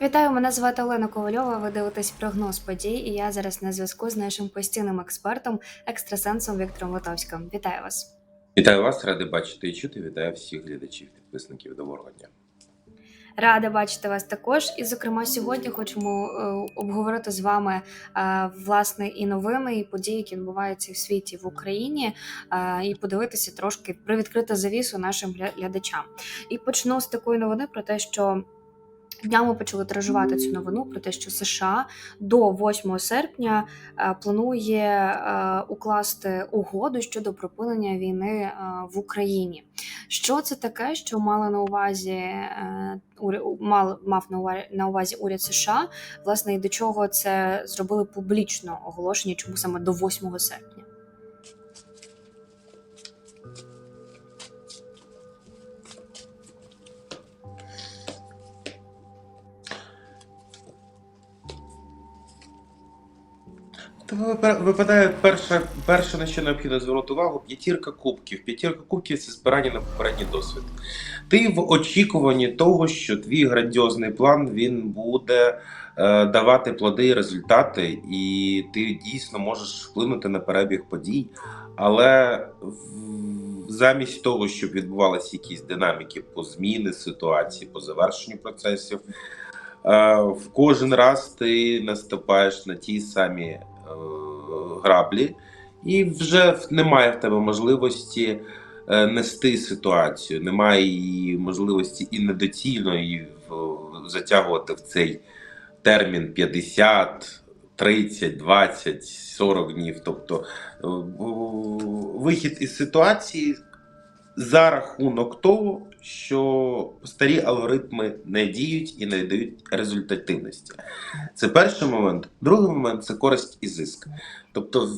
Вітаю, мене звати Олена Ковальова. Ви дивитесь прогноз подій, і я зараз на зв'язку з нашим постійним експертом, екстрасенсом Віктором Литовським. Вітаю вас. Вітаю вас, радий бачити і чути. Вітаю всіх глядачів, підписників доброго дня. Рада бачити вас також. І, зокрема, сьогодні хочемо е, обговорити з вами е, власне і новини, і події, які відбуваються в світі в Україні, е, і подивитися трошки привідкрити завісу нашим глядачам. І почну з такої новини про те, що. Днями почали тиражувати цю новину про те, що США до 8 серпня е, планує е, укласти угоду щодо припинення війни е, в Україні. Що це таке, що мали на увазі мав, мав на увазі уряд США? Власне, і до чого це зробили публічно оголошення, чому саме до 8 серпня? Випадає перше, перше, на що необхідно звернути увагу, п'ятірка кубків. П'ятірка кубків це збирання на попередній досвід. Ти в очікуванні того, що твій грандіозний план він буде е, давати плоди і результати, і ти дійсно можеш вплинути на перебіг подій. Але в- замість того, щоб відбувалися якісь динаміки по зміни ситуації, по завершенню процесів, Е, в кожен раз ти наступаєш на ті самі граблі, і вже немає в тебе можливості е, нести ситуацію, немає її можливості і недоцільно її затягувати в цей термін 50, 30, 20, 40 днів. Тобто е, вихід із ситуації за рахунок того, що старі алгоритми не діють і не дають результативності. Це перший момент. Другий момент це користь і зиск. Тобто,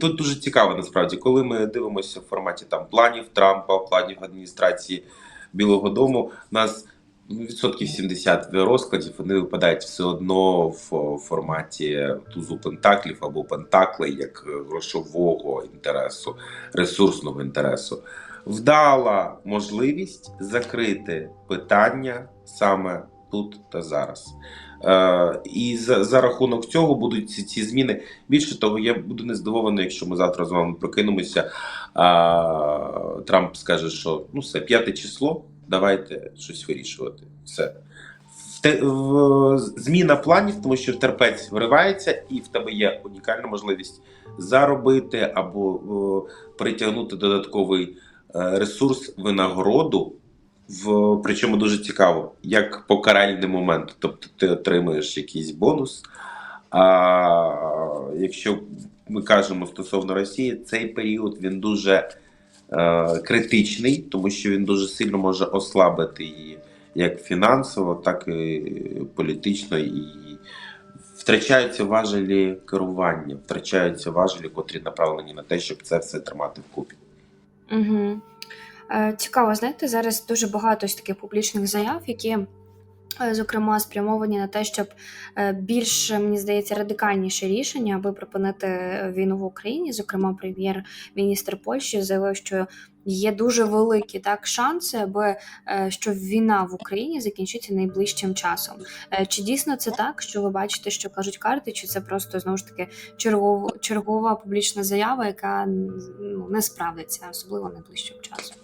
тут дуже цікаво насправді, коли ми дивимося в форматі там планів Трампа, планів адміністрації Білого Дому, нас відсотків 70 розкладів вони випадають все одно в форматі тузу пентаклів або пентакли як грошового інтересу, ресурсного інтересу вдала можливість закрити питання саме тут та зараз. Е, і за, за рахунок цього будуть ці, ці зміни. Більше того, я буду не здивований, якщо ми завтра з вами прокинемося. А, Трамп скаже, що ну все, п'яте число, давайте щось вирішувати. Все. Зміна планів, тому що терпець виривається, і в тебе є унікальна можливість заробити або е, притягнути додатковий е, ресурс винагороду. В причому дуже цікаво, як покаральний момент. Тобто ти отримуєш якийсь бонус. А якщо ми кажемо стосовно Росії, цей період він дуже е, критичний, тому що він дуже сильно може ослабити її як фінансово, так і політично, і втрачаються важелі керування, втрачаються важелі, котрі направлені на те, щоб це все тримати вкупі. Угу. Цікаво, знаєте, зараз дуже багато ось таких публічних заяв, які, зокрема, спрямовані на те, щоб е, більш, мені здається, радикальніше рішення, аби припинити війну в Україні. Зокрема, прем'єр-міністр Польщі заявив, що є дуже великі так шанси, аби е, що війна в Україні закінчиться найближчим часом. Е, Чи дійсно це так, що ви бачите, що кажуть карти, чи це просто знову ж таки чергова, чергова публічна заява, яка ну, не справиться, особливо найближчим часом?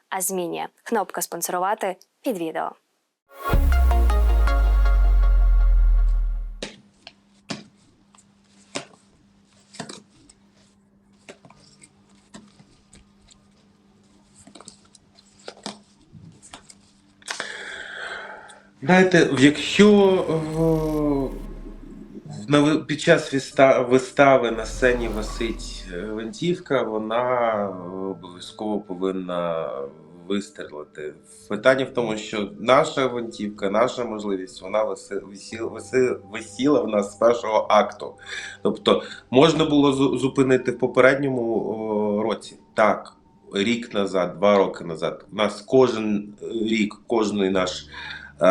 а змінює. Кнопка спонсорувати під відео. Знаєте, якщо е, під час виста- вистави на сцені висить е, гвинтівка, вона обов'язково повинна вистрілити. Питання в тому, що наша гвинтівка, наша можливість, вона виси- висіла, висіла в нас з першого акту. Тобто можна було зупинити в попередньому році. Так, рік назад, два роки назад. У нас кожен рік, кожний наш, е,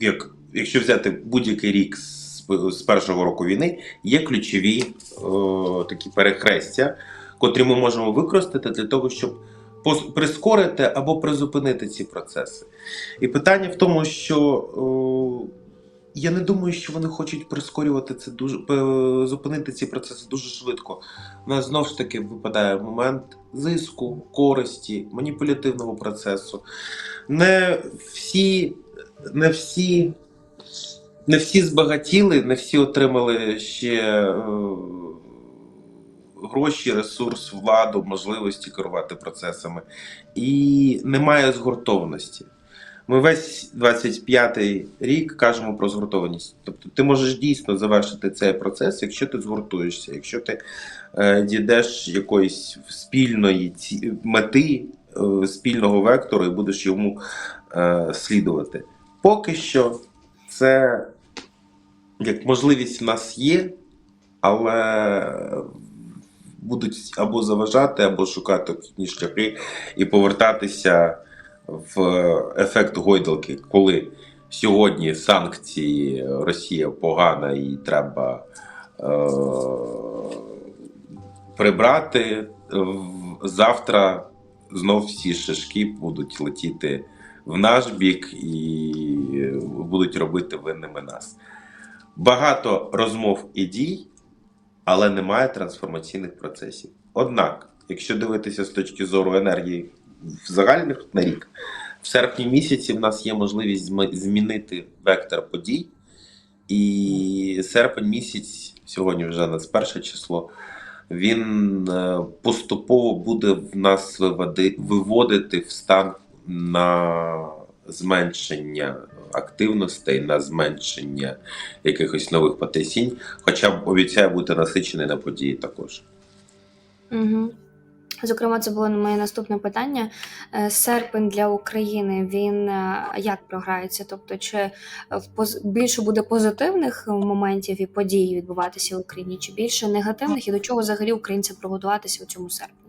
як, якщо взяти будь-який рік з, першого року війни, є ключові о, такі перехрестя, котрі ми можемо використати для того, щоб прискорити або призупинити ці процеси. І питання в тому, що о, я не думаю, що вони хочуть прискорювати це дуже пе- зупинити ці процеси дуже швидко. У нас знову ж таки випадає момент зиску, користі, маніпулятивного процесу. Не всі, не всі, не всі збагатіли, не всі отримали ще е, гроші, ресурс, владу, можливості керувати процесами. І немає згуртованості. Ми весь 25-й рік кажемо про згуртованість. Тобто ти можеш дійсно завершити цей процес, якщо ти згуртуєшся, якщо ти е, дійдеш якоїсь спільної ці, мети, е, спільного вектору і будеш йому е, слідувати. Поки що це як можливість в нас є, але будуть або заважати, або шукати обхідні шляхи і повертатися в ефект гойдалки, коли сьогодні санкції Росія погана і треба е, прибрати. Завтра знов всі шишки будуть летіти в наш бік і будуть робити винними нас. Багато розмов і дій, але немає трансформаційних процесів. Однак, якщо дивитися з точки зору енергії в загальних на рік, в серпні місяці в нас є можливість змінити вектор подій. І серпень місяць, сьогодні вже нас перше число, він е, поступово буде в нас виводити в стан на зменшення активностей, на зменшення якихось нових потрясінь, хоча б обіцяє бути насичений на події також. Угу. Зокрема, це було моє наступне питання. Е, Серпень для України він е, як програється? Тобто, чи більше буде позитивних моментів і подій відбуватися в Україні, чи більше негативних, і до чого взагалі українцям приготуватися у цьому серпні?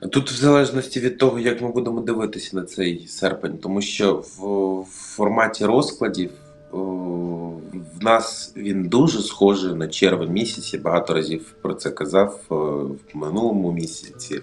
Тут в залежності від того, як ми будемо дивитися на цей серпень, тому що в, форматі розкладів в нас він дуже схожий на червень місяць. Я багато разів про це казав е, в минулому місяці.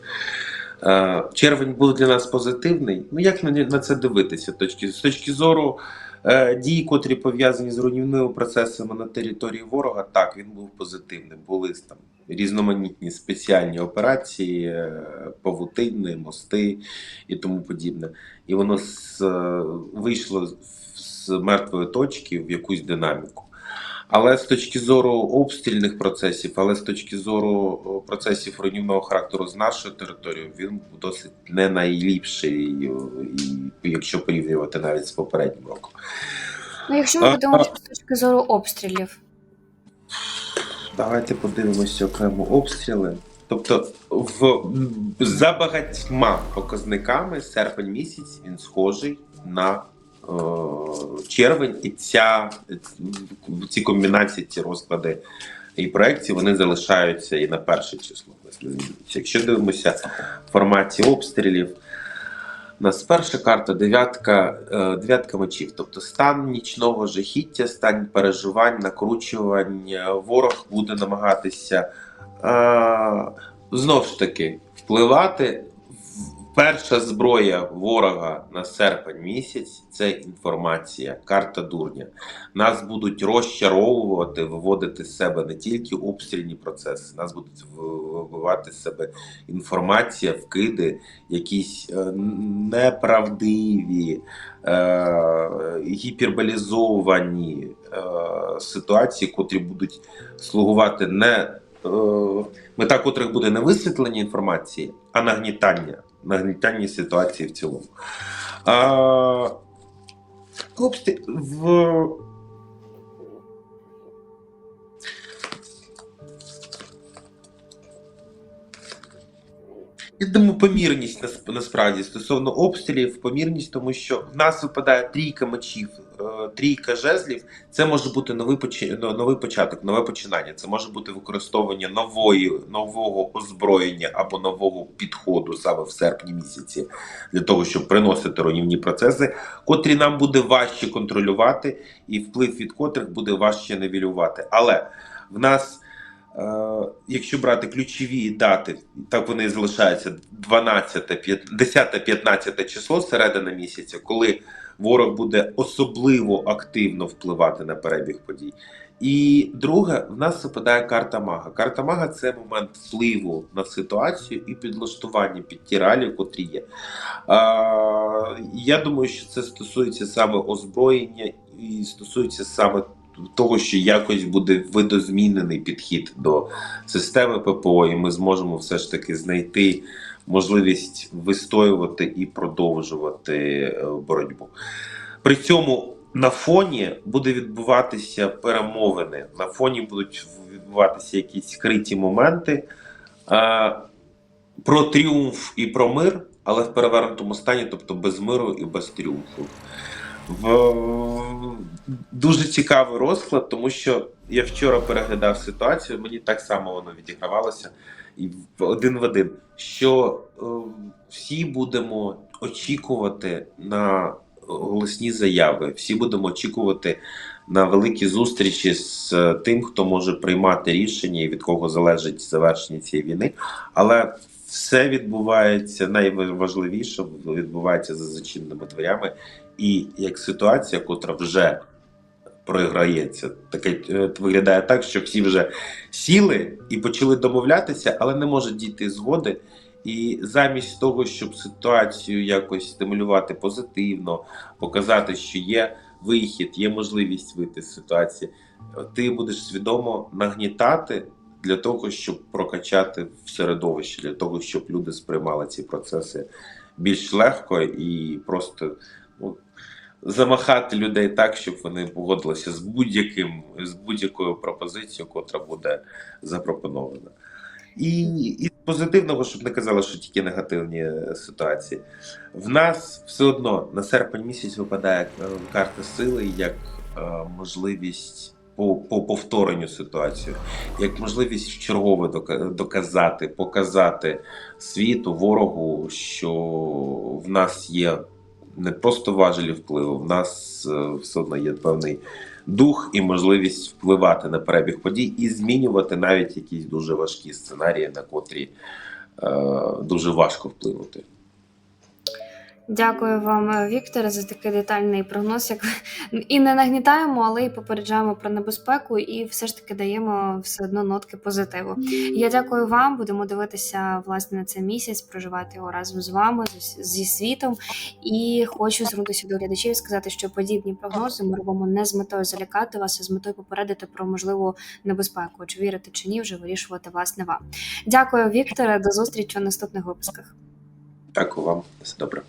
Е, Червень був для нас позитивний. Ну як на, це дивитися? З точки зору е, дій, котрі пов'язані з руйнівними процесами на території ворога, так, він був позитивним. Були там різноманітні спеціальні операції, е, павутини, мости і тому подібне. І воно з, е, вийшло з мертвої точки в якусь динаміку. Але з точки зору обстрільних процесів, але з точки зору процесів руйнівного характеру з нашою територією, він досить не найліпший, і, якщо порівнювати навіть з попереднім роком. Ну, якщо ми подивимося з точки зору обстрілів, Давайте подивимося окремо обстріли. Тобто, в, за багатьма показниками серпень місяць він схожий на е, червень, і ця, ці комбінації, ці розклади і проекції вони залишаються і на перше число. якщо дивимося в форматі обстрілів, нас перша карта дев'ятка, е, дев'ятка мечів, тобто стан нічного жахіття, стан переживань, накручувань. Е, Ворог буде намагатися е, знов ж таки впливати. Перша зброя ворога на серпень місяць це інформація, карта дурня. Нас будуть розчаровувати, виводити з себе не тільки обстрільні процеси, нас будуть вибивати з себе інформація, вкиди, якісь е, неправдиві, е, гіперболізовані е, ситуації, котрі будуть слугувати не е, мета котрих буде не висвітлення інформації, а нагнітання, нагнітання ситуації в цілому. А, обстріл в Я думаю, помірність насправді стосовно обстрілів, помірність, тому що в нас випадає трійка мечів, трійка жезлів. Це може бути новий но- новий початок, нове починання. Це може бути використовування нової нового озброєння або нового підходу саме в серпні місяці для того, щоб приносити руйнівні процеси, котрі нам буде важче контролювати, і вплив від котрих буде важче нивелювати. Але в нас. Е, Якщо брати ключові дати, так вони і залишаються 12, 10-15 число середина місяця, коли ворог буде особливо активно впливати на перебіг подій. І друге, в нас випадає карта мага. Карта мага це момент впливу на ситуацію і підлаштування під ті реалії, котрі є. А, я думаю, що це стосується саме озброєння і стосується саме того, що якось буде видозмінений підхід до системи ППО, і ми зможемо все ж таки знайти можливість вистоювати і продовжувати е, боротьбу. При цьому на фоні буде відбуватися перемовини. На фоні будуть відбуватися якісь скриті моменти е, про тріумф і про мир, але в перевернутому стані, тобто без миру і без тріумфу. В... Дуже цікавий розклад, тому що я вчора переглядав ситуацію, мені так само воно відігравалося і один в один. Що е, всі будемо очікувати на голосні заяви, всі будемо очікувати на великі зустрічі з е, тим, хто може приймати рішення і від кого залежить завершення цієї війни. Але все відбувається найважливіше відбувається за зачиненими дверями, і як ситуація, котра вже програється, таке е, виглядає так, що всі вже сіли і почали домовлятися, але не можуть дійти згоди. І замість того, щоб ситуацію якось стимулювати позитивно, показати, що є вихід, є можливість вийти з ситуації, ти будеш свідомо нагнітати для того, щоб прокачати в середовище, для того, щоб люди сприймали ці процеси більш легко і просто ну, замахати людей так, щоб вони погодилися з будь-яким з будь-якою пропозицією, котра буде запропонована. І, і позитивного, щоб не казали, що тільки негативні ситуації. В нас все одно на серпень місяць випадає карта сили як е, можливість по, по повторенню ситуації, як можливість вчергове дока- доказати, показати світу, ворогу, що в нас є не просто важелі впливу, в нас е, все одно є певний дух і можливість впливати на перебіг подій і змінювати навіть якісь дуже важкі сценарії, на котрі е, дуже важко вплинути. Дякую вам, Вікторе, за такий детальний прогноз. Як і не нагнітаємо, але й попереджаємо про небезпеку, і все ж таки даємо все одно нотки позитиву. Я дякую вам. Будемо дивитися власне на цей місяць, проживати його разом з вами зі світом. І хочу звернутися до глядачів і сказати, що подібні прогнози ми робимо не з метою залякати вас, а з метою попередити про можливу небезпеку. Чи вірити чи ні, вже вирішувати власне вам. Дякую, Вікторе. До зустрічі у наступних випусках. Дякую вам, все добре.